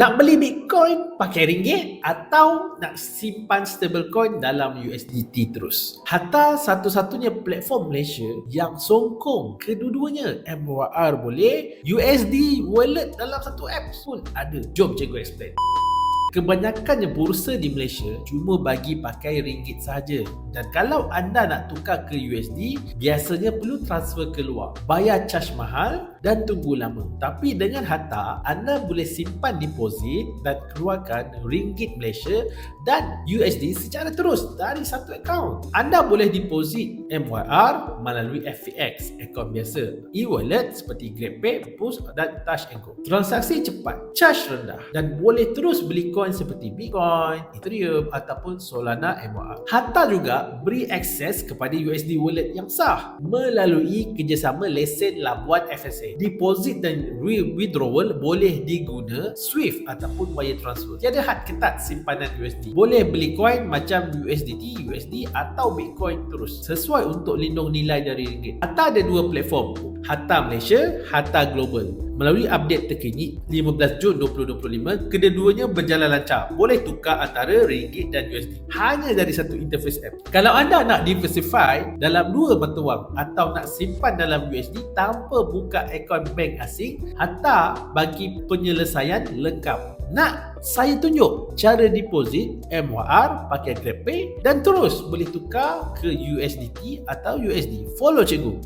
Nak beli Bitcoin pakai ringgit atau nak simpan stablecoin dalam USDT terus. Hatta satu-satunya platform Malaysia yang songkong kedua-duanya. MYR boleh, USD wallet dalam satu app pun ada. Jom cikgu explain. Kebanyakannya bursa di Malaysia cuma bagi pakai ringgit saja. Dan kalau anda nak tukar ke USD, biasanya perlu transfer keluar. Bayar charge mahal dan tunggu lama. Tapi dengan Hatta, anda boleh simpan deposit dan keluarkan ringgit Malaysia dan USD secara terus dari satu akaun. Anda boleh deposit MYR melalui FPX, akaun biasa. E-wallet seperti GrabPay, Boost dan Touch Go. Transaksi cepat, charge rendah dan boleh terus beli coin seperti Bitcoin, Ethereum ataupun Solana MYR. Hatta juga beri akses kepada USD wallet yang sah melalui kerjasama lesen labuan FSA. Deposit dan withdrawal boleh diguna SWIFT ataupun wire transfer. Tiada had ketat simpanan USD. Boleh beli coin macam USDT, USD atau Bitcoin terus sesuai untuk lindung nilai dari ringgit. Hatta ada dua platform, Hatta Malaysia, Hatta Global. Melalui update terkini 15 Jun 2025, kedua-duanya berjalan lancar. Boleh tukar antara ringgit dan USD hanya dari satu interface app. Kalau anda nak diversify dalam dua mata wang atau nak simpan dalam USD tanpa buka akaun bank asing, Hatta bagi penyelesaian lengkap. Nak saya tunjuk cara deposit MYR pakai GrabPay dan terus boleh tukar ke USDT atau USD. Follow cikgu.